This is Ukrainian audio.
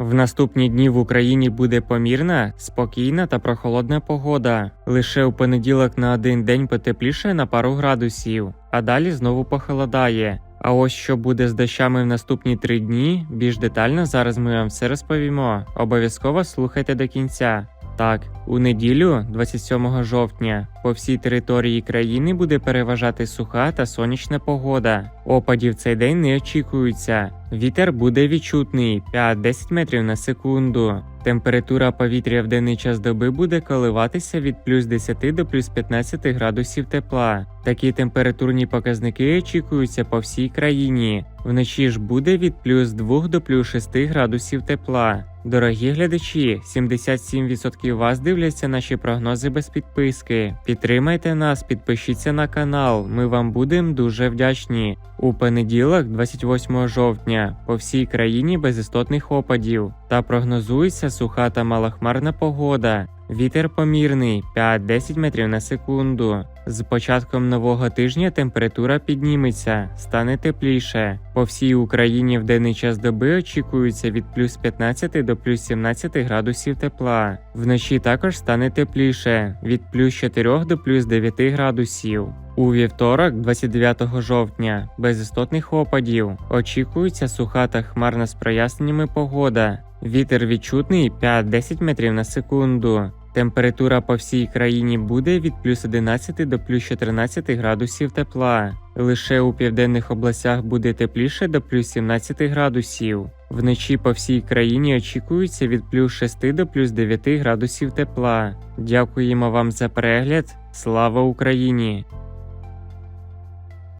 В наступні дні в Україні буде помірна, спокійна та прохолодна погода. Лише у понеділок на один день потепліше на пару градусів, а далі знову похолодає. А ось що буде з дощами в наступні три дні, більш детально зараз ми вам все розповімо. Обов'язково слухайте до кінця. Так, у неділю, 27 жовтня, по всій території країни буде переважати суха та сонячна погода. Опадів цей день не очікується. Вітер буде відчутний 5-10 метрів на секунду. Температура повітря в денний час доби буде коливатися від плюс 10 до плюс 15 градусів тепла. Такі температурні показники очікуються по всій країні. Вночі ж буде від плюс 2 до плюс 6 градусів тепла. Дорогі глядачі, 77% вас дивляться наші прогнози без підписки. Підтримайте нас, підпишіться на канал. Ми вам будемо дуже вдячні. У понеділок, 28 жовтня, по всій країні без істотних опадів та прогнозується суха та малохмарна погода. Вітер помірний 5-10 метрів на секунду. З початком нового тижня температура підніметься, стане тепліше. По всій Україні в денний час доби очікується від плюс 15 до плюс 17 градусів тепла. Вночі також стане тепліше від плюс 4 до плюс 9 градусів. У вівторок, 29 жовтня, без істотних опадів, очікується суха та хмарна з проясненнями погода. Вітер відчутний 5-10 метрів на секунду. Температура по всій країні буде від плюс 11 до плюс 14 градусів тепла. Лише у південних областях буде тепліше до плюс 17 градусів. Вночі по всій країні очікується від плюс 6 до плюс 9 градусів тепла. Дякуємо вам за перегляд. Слава Україні!